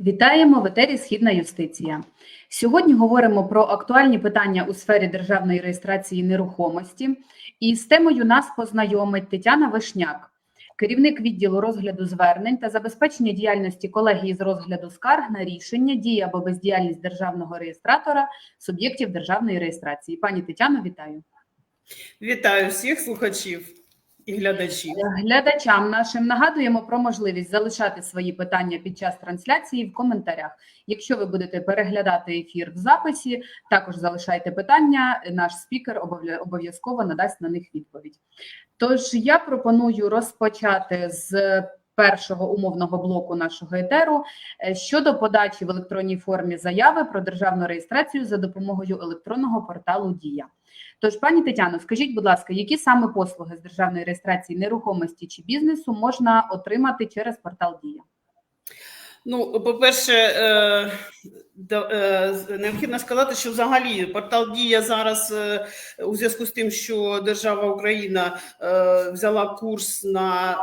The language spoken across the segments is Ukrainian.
Вітаємо в етері Східна юстиція. Сьогодні говоримо про актуальні питання у сфері державної реєстрації нерухомості. І з темою нас познайомить Тетяна Вишняк, керівник відділу розгляду звернень та забезпечення діяльності колегії з розгляду скарг на рішення, дії або бездіяльність державного реєстратора суб'єктів державної реєстрації. Пані Тетяно, вітаю. Вітаю всіх слухачів і глядачів. Глядачам нашим нагадуємо про можливість залишати свої питання під час трансляції в коментарях. Якщо ви будете переглядати ефір в записі, також залишайте питання. Наш спікер обов'я- обов'язково надасть на них відповідь. Тож я пропоную розпочати з першого умовного блоку нашого етеру е, щодо подачі в електронній формі заяви про державну реєстрацію за допомогою електронного порталу Дія. Тож, пані Тетяно, скажіть, будь ласка, які саме послуги з державної реєстрації нерухомості чи бізнесу можна отримати через портал Дія? Ну, по-перше, е, е, необхідно сказати, що взагалі портал Дія зараз е, у зв'язку з тим, що держава Україна взяла курс на,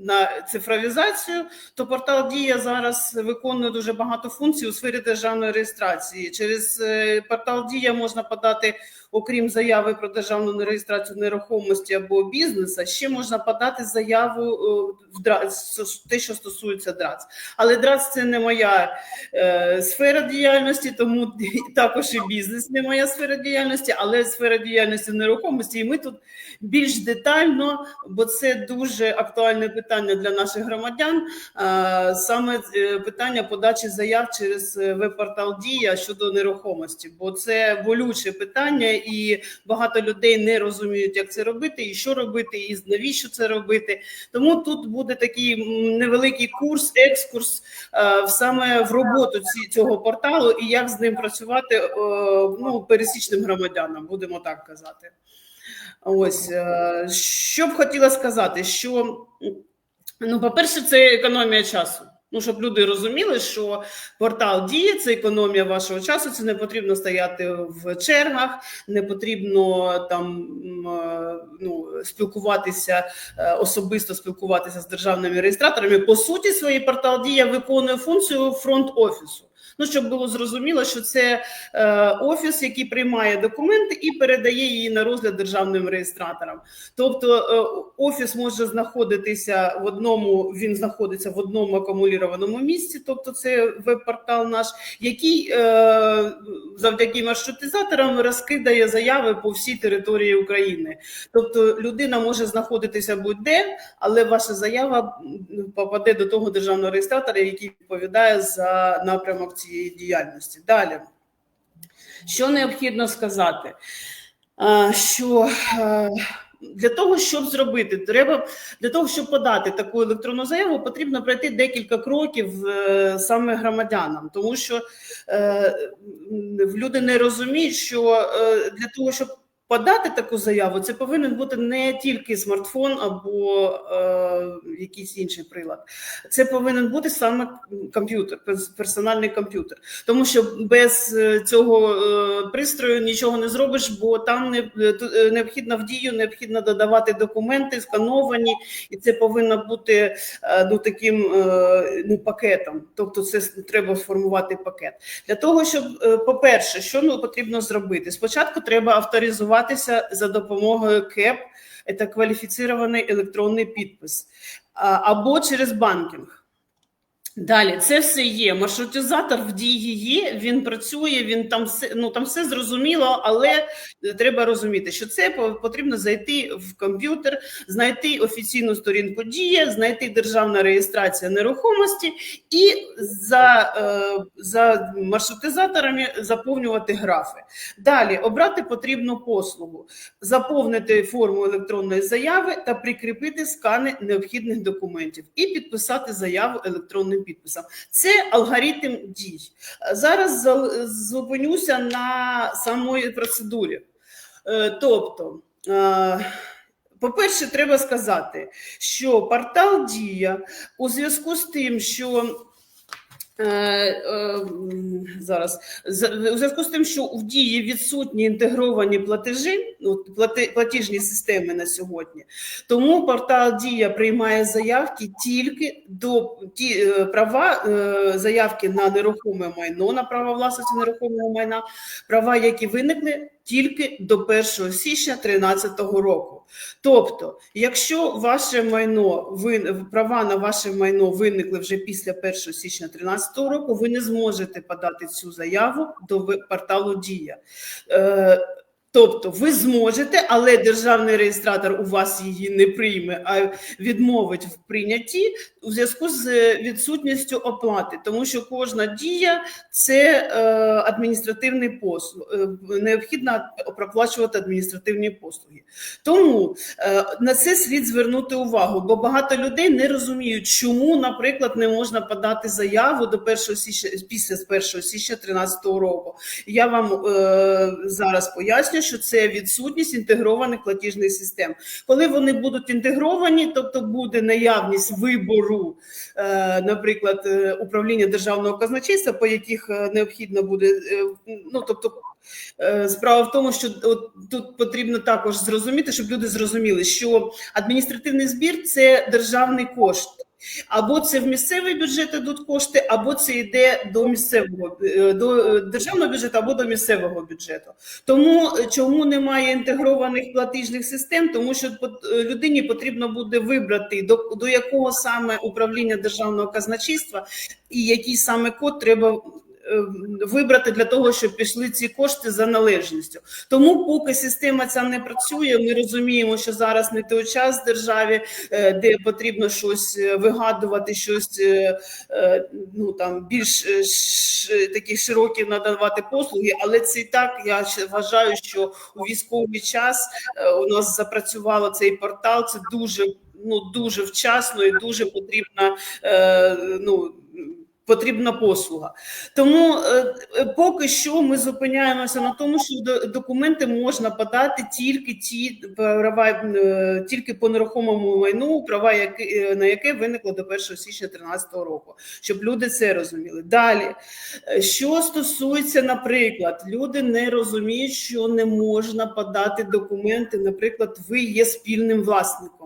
на цифровізацію, то портал Дія зараз виконує дуже багато функцій у сфері державної реєстрації. Через портал Дія можна подати, окрім заяви про державну реєстрацію нерухомості або бізнеса, ще можна подати заяву е, в ДРАЦ, те, що стосується ДРАЦ. Але ДРАЦ це не моя е, сфера діяльності, тому також і бізнес не моя сфера діяльності, але сфера діяльності нерухомості. І ми тут більш детально, бо це дуже актуальне питання для наших громадян. е, саме е, питання подачі заяв через е, веб-портал Дія щодо нерухомості, бо це болюче питання, і багато людей не розуміють, як це робити, і що робити, і навіщо це робити. Тому тут буде такий невеликий курс, екскурс е, саме в роботу цього порталу і як з ним працювати е, ну, пересічним громадянам, будемо так казати. Ось е, що б хотіла сказати, що ну, по-перше, це економія часу. Ну, щоб люди розуміли, що портал діє, це економія вашого часу. Це не потрібно стояти в чергах, не потрібно там е, ну, спілкуватися е, особисто спілкуватися з державними реєстраторами. По суті, своїй портал дія виконує функцію фронт офісу. Ну, щоб було зрозуміло, що це е, офіс, який приймає документи і передає її на розгляд державним реєстраторам. Тобто е, офіс може знаходитися в одному, він знаходиться в одному акумулірованому місці, тобто це веб-портал наш, який е, завдяки маршрутизаторам розкидає заяви по всій території України. Тобто людина може знаходитися будь-де, але ваша заява попаде до того державного реєстратора, який відповідає за напрямок цієї діяльності. Далі, що необхідно сказати? Що для того, щоб зробити, треба для того, щоб подати таку електронну заяву, потрібно пройти декілька кроків е, саме громадянам, тому що е, люди не розуміють, що е, для того, щоб подати таку заяву, це повинен бути не тільки смартфон або е, якийсь інший прилад. Це повинен бути саме комп'ютер, персональний комп'ютер. Тому що без е, цього е, пристрою нічого не зробиш, бо там не е, необхідно в дію, необхідно додавати документи, скановані, і це повинно бути ну, таким ну, пакетом. Тобто, це треба сформувати пакет. Для того, щоб, е, по-перше, що ну, потрібно зробити? Спочатку треба авторизуватися за допомогою КЕП, це кваліфіцірований електронний підпис, або через банкінг. Далі це все є. Маршрутизатор в дії є, він працює, він там все ну там все зрозуміло, але треба розуміти, що це потрібно зайти в комп'ютер, знайти офіційну сторінку дія, знайти державна реєстрація нерухомості і за, е, за маршрутизаторами заповнювати графи. Далі обрати потрібну послугу, заповнити форму електронної заяви та прикріпити скани необхідних документів і підписати заяву електронним підписом. Це алгоритм дій. Зараз зупинюся на самої процедурі. Е, Тобто, е, по-перше, треба сказати, що портал Дія у зв'язку з тим, що Е, зараз у зв'язку з тим, що в дії відсутні інтегровані платежі, платіжні системи на сьогодні. Тому портал Дія приймає заявки тільки до ті е, права е, заявки на нерухоме майно, на право власності нерухомого майна, права, які виникли тільки до 1 січня 2013 року. Тобто, якщо ваше майно ви права на ваше майно виникли вже після 1 січня 2013 року, ви не зможете подати цю заяву до порталу Дія. Тобто ви зможете, але державний реєстратор у вас її не прийме, а відмовить в прийнятті у зв'язку з відсутністю оплати, тому що кожна дія це е, адміністративний послуг. Е, необхідно проплачувати адміністративні послуги. Тому е, на це слід звернути увагу, бо багато людей не розуміють, чому, наприклад, не можна подати заяву до 1 січня після 1 січня 2013 року. Я вам зараз поясню, що це відсутність інтегрованих платіжних систем. Коли вони будуть інтегровані, тобто буде наявність вибору, е, наприклад, е, управління державного казначейства, по яких е, необхідно буде, ну тобто. Справа в тому, що от тут потрібно також зрозуміти, щоб люди зрозуміли, що адміністративний збір це державний кошт. Або це в місцевий бюджет ідуть кошти, або це йде до місцевого е, до е, державного бюджету, або до місцевого бюджету. Тому е, чому немає інтегрованих платіжних систем? Тому що людині потрібно буде вибрати до, до якого саме управління державного казначейства і який саме код треба. Е, Вибрати для того, щоб пішли ці кошти за належністю. Тому, поки система ця не працює, ми розуміємо, що зараз не той час в державі, е, де потрібно щось е, вигадувати, щось е, ну там більш такі широкі надавати послуги. Але це і так я вважаю, що у військовий час у нас запрацювало цей портал. Це дуже ну дуже вчасно і дуже потрібна. Ну потрібна послуга. Тому е, е, поки що ми зупиняємося на тому, що до- документи можна подати тільки ті права, е, тільки по нерухомому майну, права які, на яке виникло до 1 січня 2013 року, щоб люди це розуміли. Далі, що стосується, наприклад, люди не розуміють, що не можна подати документи. Наприклад, ви є спільним власником.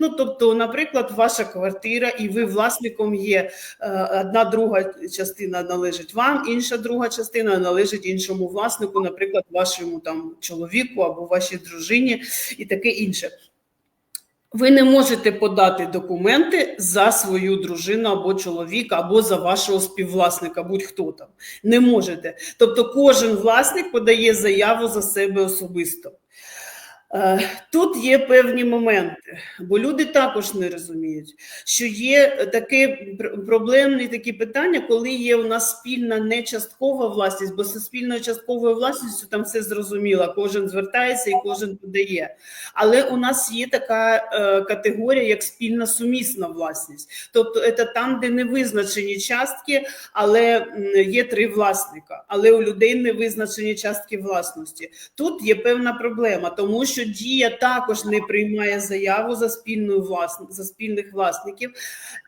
Ну, тобто, наприклад, ваша квартира, і ви власником є е, одна друга частина належить вам, інша друга частина належить іншому власнику, наприклад, вашому там чоловіку або вашій дружині, і таке інше. Ви не можете подати документи за свою дружину або чоловіка, або за вашого співвласника, будь-хто там. Не можете. Тобто, кожен власник подає заяву за себе особисто. Е, Тут є певні моменти, бо люди також не розуміють, що є таке пр- проблемні такі питання, коли є у нас спільна не часткова власність, бо зі спільною частковою власністю там все зрозуміло, кожен звертається і кожен подає. Але у нас є така е, категорія, як спільна сумісна власність. Тобто це там, де не визначені частки, але є три власника, але у людей не визначені частки власності. Тут є певна проблема, тому що дія також не приймає заяву за спільною власн... за спільних власників,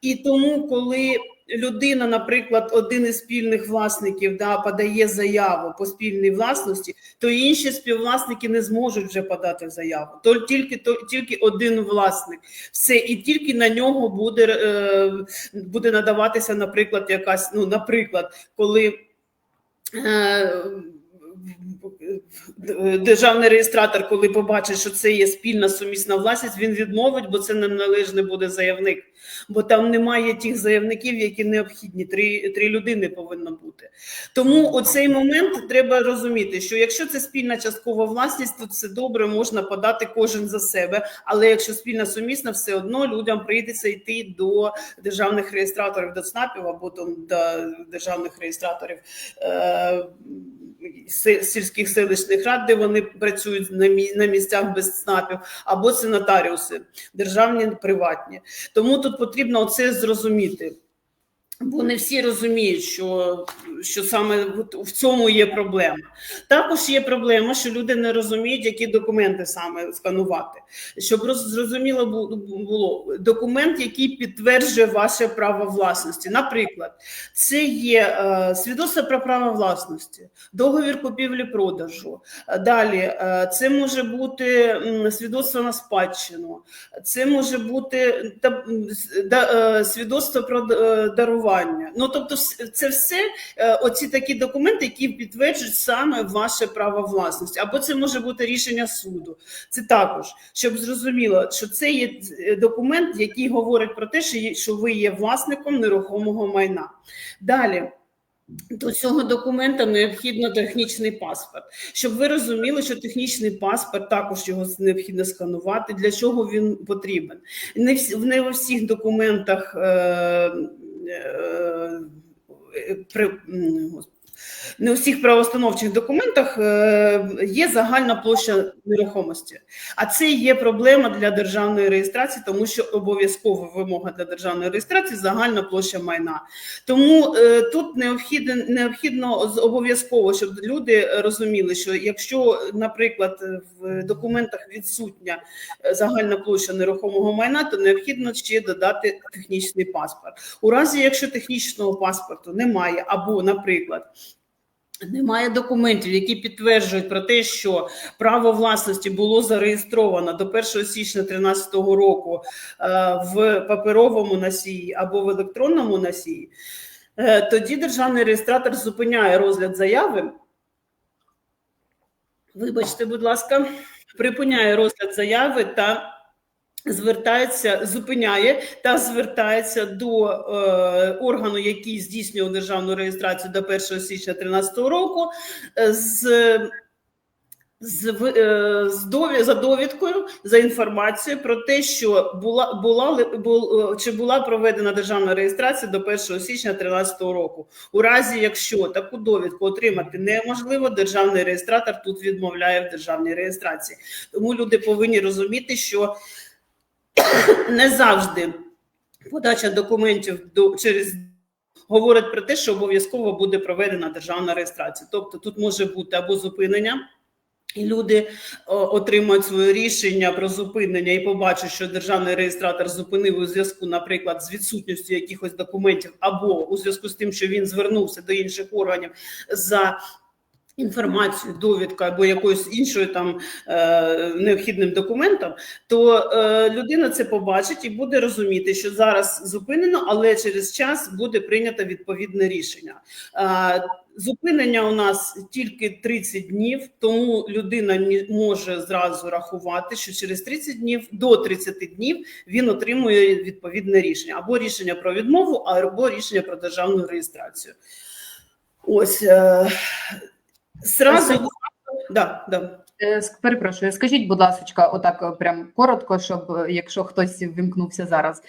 і тому, коли людина, наприклад, один із спільних власників да, подає заяву по спільній власності, то інші співвласники не зможуть вже подати заяву. То тільки то тільки один власник. Все, і тільки на нього буде, е, буде надаватися, наприклад, якась, ну, наприклад, коли. Е, Державний реєстратор, коли побачить, що це є спільна сумісна власність, він відмовить, бо це неналежний буде заявник, бо там немає тих заявників, які необхідні. Три, три людини повинно бути. Тому оцей момент треба розуміти, що якщо це спільна часткова власність, то це добре можна подати кожен за себе. Але якщо спільна сумісна, все одно людям прийдеться йти до державних реєстраторів до ЦНАПів або там, до державних реєстраторів. Е- сільських селищних рад, де вони працюють на мі- на місцях без ЦНАПів, або це нотаріуси, державні, приватні. Тому тут потрібно це зрозуміти. Бо не всі розуміють, що, що саме в цьому є проблема. Також є проблема, що люди не розуміють, які документи саме сканувати. Щоб роз- зрозуміло було документ, який підтверджує ваше право власності. Наприклад, це є е, свідоцтво про право власності, договір купівлі-продажу. Далі е, це може бути свідоцтво на спадщину, це може бути та, е, свідоцтво про е, дарування. Ну тобто, це все е, оці такі документи, які підтверджують саме ваше право власності, або це може бути рішення суду. Це також, щоб зрозуміло, що це є е, документ, який говорить про те, що, ви є власником нерухомого майна. Далі. До цього документа необхідно технічний паспорт. Щоб ви розуміли, що технічний паспорт також його необхідно сканувати. Для чого він потрібен? Не всі не у всіх документах. Е, при, м, не у всіх правоустановчих документах е, є загальна площа нерухомості, а це є проблема для державної реєстрації, тому що обов'язкова вимога для державної реєстрації загальна площа майна. Тому е, тут необхідно, необхідно обов'язково, щоб люди розуміли, що якщо, наприклад, в документах відсутня е, загальна площа нерухомого майна, то необхідно ще додати технічний паспорт. У разі, якщо технічного паспорту немає, або, наприклад, немає документів, які підтверджують про те, що право власності було зареєстровано до 1 січня 2013 року е, в паперовому носії або в електронному носії, е, тоді державний реєстратор зупиняє розгляд заяви. Вибачте, будь ласка, припиняє розгляд заяви та звертається, зупиняє та звертається до е, органу, який здійснював державну реєстрацію до 1 січня 2013 року, е, з, з, е, з дові, за довідкою за інформацією про те, що була була бул, е, чи була проведена державна реєстрація до 1 січня 2013 року. У разі, якщо таку довідку отримати неможливо, державний реєстратор тут відмовляє в державній реєстрації. Тому люди повинні розуміти, що не завжди подача документів до через говорить про те, що обов'язково буде проведена державна реєстрація. Тобто тут може бути або зупинення. І люди отримують своє рішення про зупинення і побачать, що державний реєстратор зупинив у зв'язку, наприклад, з відсутністю якихось документів, або у зв'язку з тим, що він звернувся до інших органів за інформацію, довідкою або якоюсь іншою там е, необхідним документом, то е, людина це побачить і буде розуміти, що зараз зупинено, але через час буде прийнято відповідне рішення. Е, Зупинення у нас тільки 30 днів, тому людина може зразу рахувати, що через 30 днів до 30 днів він отримує відповідне рішення або рішення про відмову, або рішення про державну реєстрацію. Ось зразу да, да. Е, Перепрошую, скажіть, будь ласка, отак е, прям коротко, щоб е, якщо хтось вимкнувся зараз.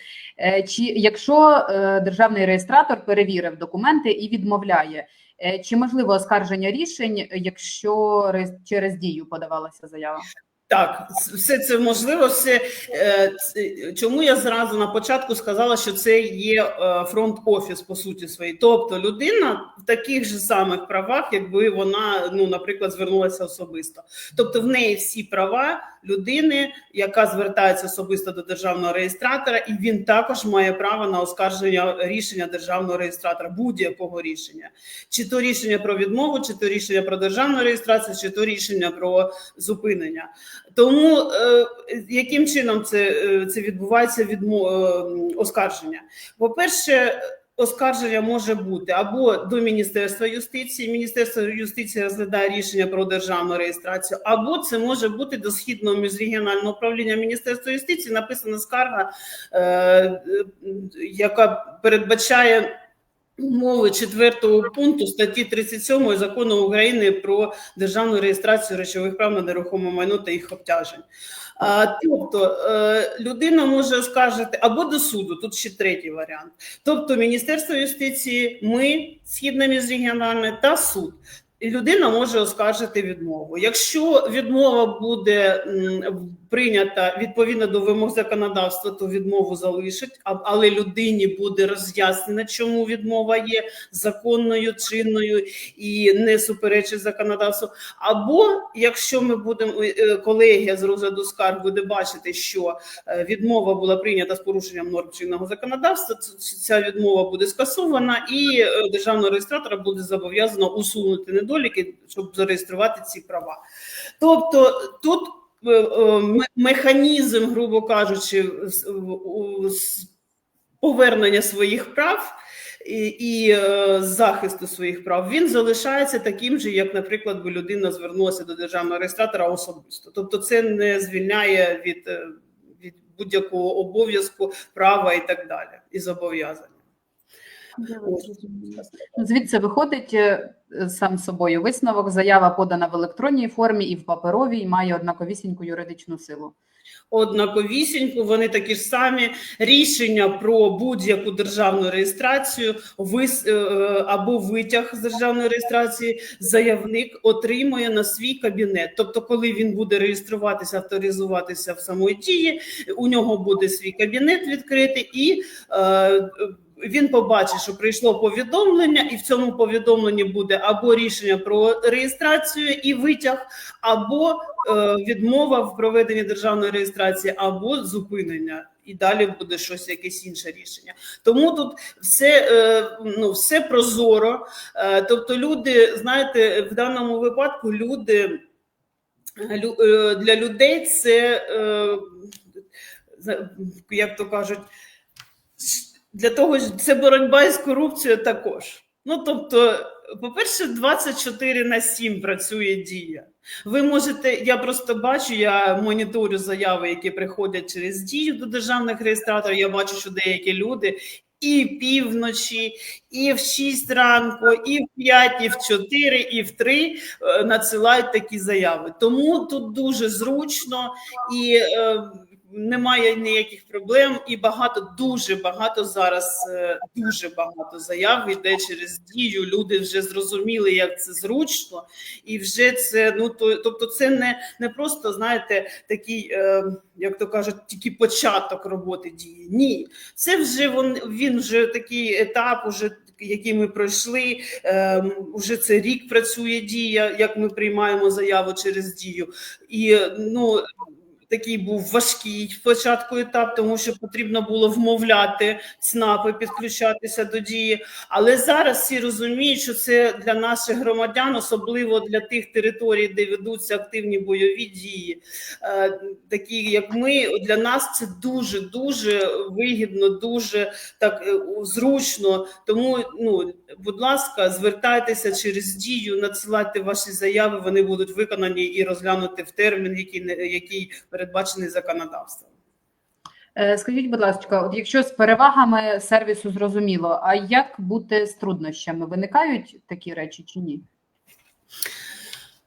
Чи якщо державний реєстратор перевірив документи і відмовляє, чи можливо оскарження рішень, якщо через дію подавалася заява? Так, все це можливо. Все е, чому я зразу на початку сказала, що це є е, фронт офіс по суті своїй. Тобто людина в таких же самих правах, якби вона, ну, наприклад, звернулася особисто. Тобто, в неї всі права людини, яка звертається особисто до державного реєстратора, і він також має право на оскарження рішення державного реєстратора, будь-якого рішення, чи то рішення про відмову, чи то рішення про державну реєстрацію, чи то рішення про зупинення. Тому е, яким чином це, е, це відбувається відмо, е, оскарження? По-перше, оскарження може бути або до Міністерства юстиції. Міністерство юстиції розглядає рішення про державну реєстрацію, або це може бути до східного міжрегіонального управління Міністерства юстиції. Написана скарга, е, е, яка передбачає. Умови четвертого пункту статті 37 закону України про державну реєстрацію речових прав на нерухоме майно та їх обтяжень. А, тобто е, людина може скажити або до суду, тут ще третій варіант. Тобто Міністерство юстиції, ми, східне міжрегіональне та суд. Людина може оскаржити відмову. Якщо відмова буде прийнята відповідно до вимог законодавства, то відмову залишить, але людині буде роз'яснено, чому відмова є законною, чинною і не суперечить законодавству. Або якщо ми будемо е, колегія з розгляду скарг буде бачити, що е, відмова була прийнята з порушенням норм чинного законодавства, ця відмова буде скасована, і е, державного реєстратора буде зобов'язано усунути недоліки, щоб зареєструвати ці права. Тобто тут е, е, ме- механізм, грубо кажучи, повернення своїх прав. І, і е, захисту своїх прав він залишається таким же, як, наприклад, би людина звернулася до державного реєстратора особисто. Тобто, це не звільняє від, від будь-якого обов'язку, права і так далі, і зобов'язання. Ну, Звідси виходить е, сам собою висновок. Заява подана в електронній формі і в паперовій має однаковісіньку юридичну силу. Однаковісінько, вони такі ж самі рішення про будь-яку державну реєстрацію вис, е, або витяг з державної реєстрації заявник отримує на свій кабінет. Тобто, коли він буде реєструватися, авторизуватися в самої дії, у нього буде свій кабінет відкритий і. Е, він побачить, що прийшло повідомлення, і в цьому повідомленні буде або рішення про реєстрацію і витяг, або е, відмова в проведенні державної реєстрації, або зупинення. І далі буде щось якесь інше рішення. Тому тут все, е, ну, все прозоро. Е, тобто, люди, знаєте, в даному випадку люди для людей це, як то кажуть, для того це боротьба із корупцією також. Ну тобто, по-перше, 24 на 7 працює дія. Ви можете, я просто бачу, я моніторю заяви, які приходять через дію до державних реєстраторів. Я бачу, що деякі люди і півночі, і в 6 ранку, і в 5, і в 4, і в 3 е, надсилають такі заяви. Тому тут дуже зручно і е, немає ніяких проблем. І багато, дуже багато зараз, е, дуже багато заяв йде через дію. Люди вже зрозуміли, як це зручно, і вже це ну то, тобто, це не, не просто знаєте, такий, е, як то кажуть, тільки початок роботи дії. Ні, це вже він, він вже такий етап, уже який ми пройшли. Е, уже це рік працює дія, як ми приймаємо заяву через дію, і ну. Такий був важкий спочатку етап, тому що потрібно було вмовляти ЦНАПи підключатися до дії. Але зараз всі розуміють, що це для наших громадян, особливо для тих територій, де ведуться активні бойові дії, е, такі як ми, для нас це дуже дуже вигідно, дуже так е, зручно. Тому, ну будь ласка, звертайтеся через дію, надсилайте ваші заяви. Вони будуть виконані і розглянуті в термін, який який передбачений законодавством. Е, Скажіть, будь ласка, от якщо з перевагами сервісу зрозуміло, а як бути з труднощами? Виникають такі речі чи ні?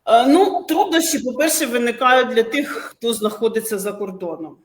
Е, Ну, труднощі, по-перше, виникають для тих, хто знаходиться за кордоном.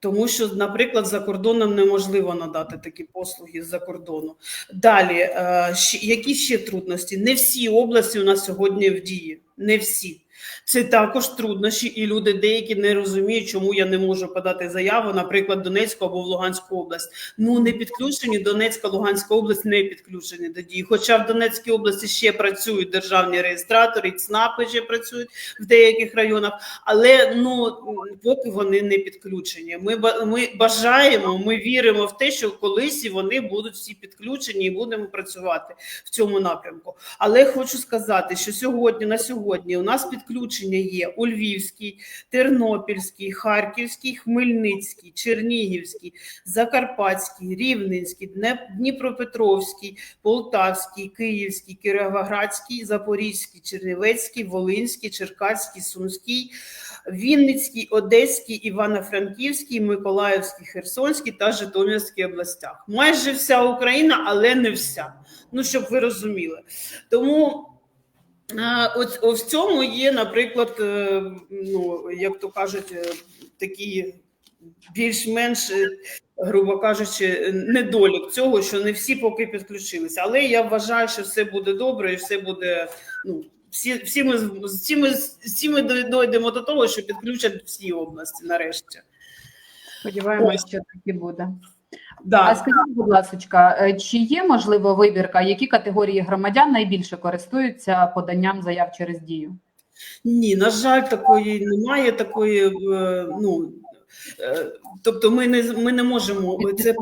Тому що, наприклад, за кордоном неможливо надати такі послуги з-за кордону. Далі, е, які ще трудності? Не всі області у нас сьогодні в дії, не всі. Це також труднощі, і люди деякі не розуміють, чому я не можу подати заяву, наприклад, Донецьку або в Луганську область. Ну не підключені Донецька, Луганська область не підключені до дії. Хоча в Донецькій області ще працюють державні реєстратори, ЦНАПи ще працюють в деяких районах, але ну поки вони не підключені. Ми ми бажаємо, ми віримо в те, що колись вони будуть всі підключені і будемо працювати в цьому напрямку. Але хочу сказати, що сьогодні на сьогодні у нас підключення є у Львівській, Тернопільській, Харківській, Хмельницькій, Чернігівській, Закарпатській, Рівненській, Дніпропетровській, Полтавській, Київській, Кіровоградській, Запорізькій, Чернівецькій, Волинській, Черкаській, Сумській, Вінницькій, Одеській, Івано-Франківській, Миколаївській, Херсонській та Житомирській областях. Майже вся Україна, але не вся. Ну щоб ви розуміли. Тому. Е, От о, в цьому є, наприклад, е, ну як то кажуть, е, такі більш-менш, е, грубо кажучи, недолік цього, що не всі поки підключилися. Але я вважаю, що все буде добре і все буде ну, всі, всі, ми, всі, ми, всі ми дойдемо до того, що підключать всі області нарешті. Сподіваємось, що так і буде. А скажіть, будь ласка, чи є можливо вибірка, які категорії громадян найбільше користуються поданням заяв через дію? Ні, на жаль, такої немає. Такої, е, ну, е, тобто ми не, ми не можемо це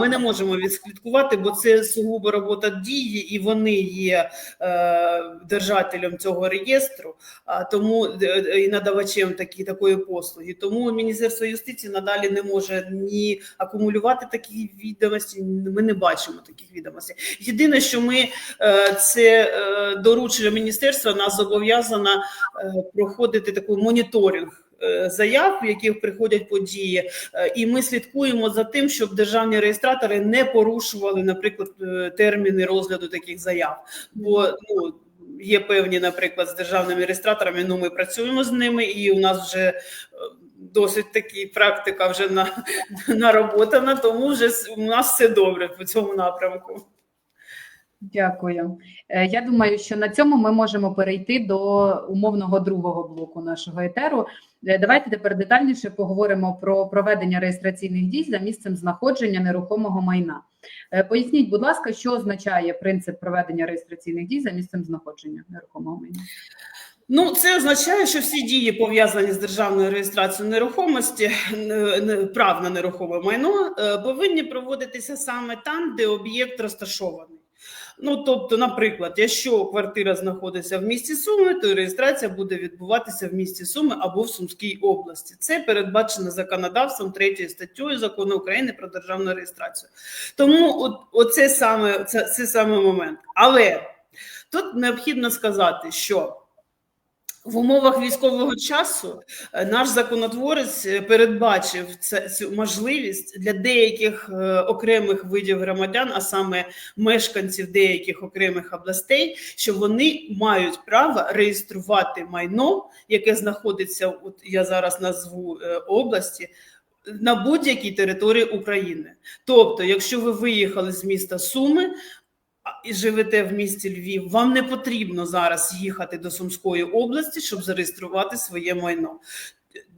Ми не можемо відслідкувати, бо це сугубо робота дії, і вони є е, держателем цього реєстру, а тому е, і надавачем такі такої послуги. Тому Міністерство юстиції надалі не може ні акумулювати такі відомості. Ми не бачимо таких відомостей. Єдине, що ми е, це е, доручення міністерства нас зобов'язано е, проходити такий моніторинг. Е, Заяв, в яких приходять події, Е, і ми слідкуємо за тим, щоб державні реєстратори не порушували, наприклад, е, терміни розгляду таких заяв. Бо ну є певні, наприклад, з державними реєстраторами. Ну ми працюємо з ними, і у нас вже досить такі практика вже на, нароботана, тому вже у нас все добре по цьому напрямку. Дякую. Я думаю, що на цьому ми можемо перейти до умовного другого блоку нашого етеру. Е, Давайте тепер детальніше поговоримо про проведення реєстраційних дій за місцем знаходження нерухомого майна. Е, Поясніть, будь ласка, що означає принцип проведення реєстраційних дій за місцем знаходження нерухомого майна? Ну, це означає, що всі дії пов'язані з державною реєстрацією нерухомості, не- не- прав на нерухоме майно, е, повинні проводитися саме там, де об'єкт розташований. Ну, тобто, наприклад, якщо квартира знаходиться в місті Суми, то реєстрація буде відбуватися в місті Суми або в Сумській області. Це передбачено законодавством 3 статтею закону України про державну реєстрацію. Тому от, оце саме це, це саме момент. Але тут необхідно сказати, що в умовах військового часу е, наш законотворець е, передбачив цю можливість для деяких е, окремих видів громадян, а саме мешканців деяких окремих областей, що вони мають право реєструвати майно, яке знаходиться, от я зараз назву області. На будь-якій території України, тобто, якщо ви виїхали з міста Суми, і живете в місті Львів, вам не потрібно зараз їхати до Сумської області, щоб зареєструвати своє майно.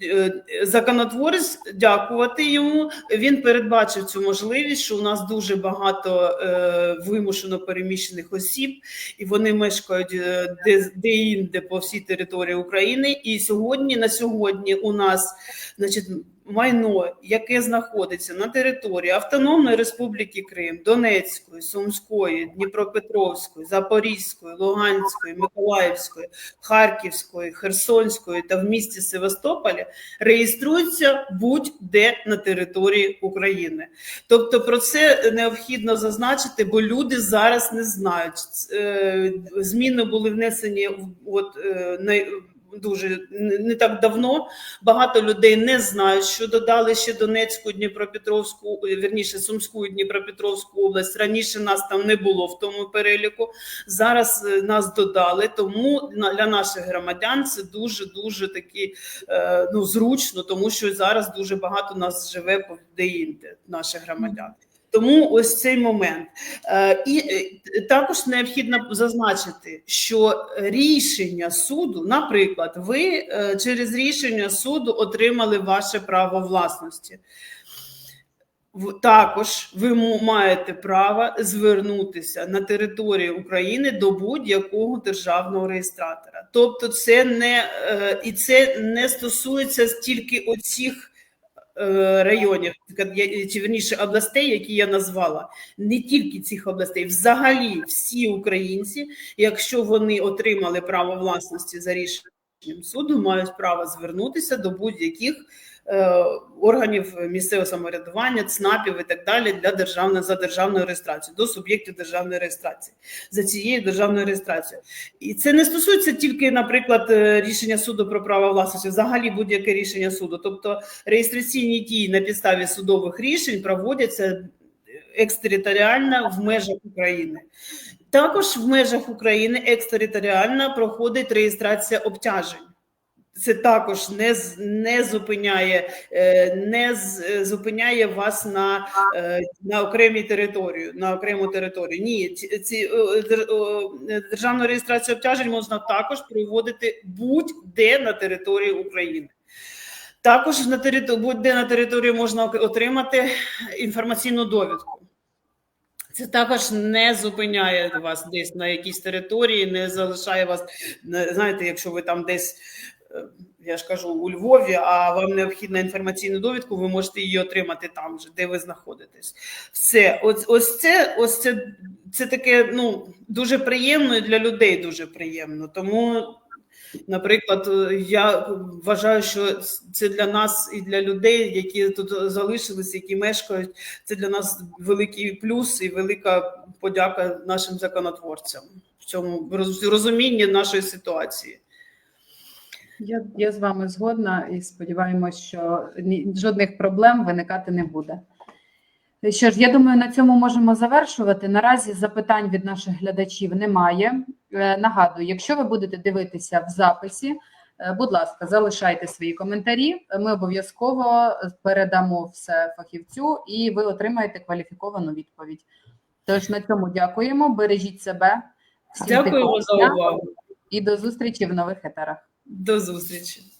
Е, Законотворець, дякувати йому. Він передбачив цю можливість, що у нас дуже багато е, вимушено переміщених осіб, і вони мешкають е, де, де інде по всій території України. І сьогодні на сьогодні у нас, значить, майно, яке знаходиться на території Автономної Республіки Крим, Донецької, Сумської, Дніпропетровської, Запорізької, Луганської, Миколаївської, Харківської, Херсонської та в місті Севастополі реєструються будь-де на території України. Тобто про це необхідно зазначити, бо люди зараз не знають. Е, Зміни були внесені от е, дуже не так давно. Багато людей не знають, що додали ще Донецьку, Дніпропетровську, е, вірніше Сумську і Дніпропетровську область. Раніше нас там не було в тому переліку. Зараз е, нас додали. Тому для наших громадян це дуже дуже такі е, ну зручно, тому що зараз дуже багато нас живе по де-інде, наших громадян. Тому ось цей момент. Е, І е, також необхідно зазначити, що рішення суду, наприклад, ви е, через рішення суду отримали ваше право власності. Також ви маєте право звернутися на територію України до будь-якого державного реєстратора. Тобто, це не і це не стосується тільки оцих районів, чи верніше областей, які я назвала, не тільки цих областей, взагалі всі українці, якщо вони отримали право власності за рішенням суду, мають право звернутися до будь-яких е, органів місцевого самоврядування, ЦНАПів і так далі для державної за державною реєстрацією, до суб'єктів державної реєстрації за цією державною реєстрацією. І це не стосується тільки, наприклад, е, рішення суду про право власності, взагалі будь-яке рішення суду. Тобто реєстраційні дії на підставі судових рішень проводяться екстериторіально в межах України. Також в межах України екстериторіально проходить реєстрація обтяжень. Це також не, не зупиняє, е, не зупиняє вас на, е, на окремій територію, на окрему територію. Ні, ці, державну реєстрацію обтяжень можна також проводити будь-де на території України. Також на території будь-де на території можна отримати інформаційну довідку. Це також не зупиняє вас десь на якійсь території, не залишає вас, знаєте, якщо ви там десь, я ж кажу, у Львові, а вам необхідна інформаційна довідку, ви можете її отримати там же, де ви знаходитесь. Все, ось, ось це, ось це, це таке ну, дуже приємно і для людей дуже приємно. Тому, наприклад, е, я вважаю, що це для нас і для людей, які тут залишились, які мешкають, це для нас великий плюс і велика подяка нашим законотворцям в цьому роз- розумінні нашої ситуації. Я, я з вами згодна і сподіваємось, що ні, жодних проблем виникати не буде. Що ж, я думаю, на цьому можемо завершувати. Наразі запитань від наших глядачів немає. Е, Нагадую, якщо ви будете дивитися в записі, е, будь ласка, залишайте свої коментарі. Ми обов'язково передамо все фахівцю, і ви отримаєте кваліфіковану відповідь. Тож на цьому дякуємо. Бережіть себе. Всім Дякую за увагу. і до зустрічі в нових етерах. До зустрічі.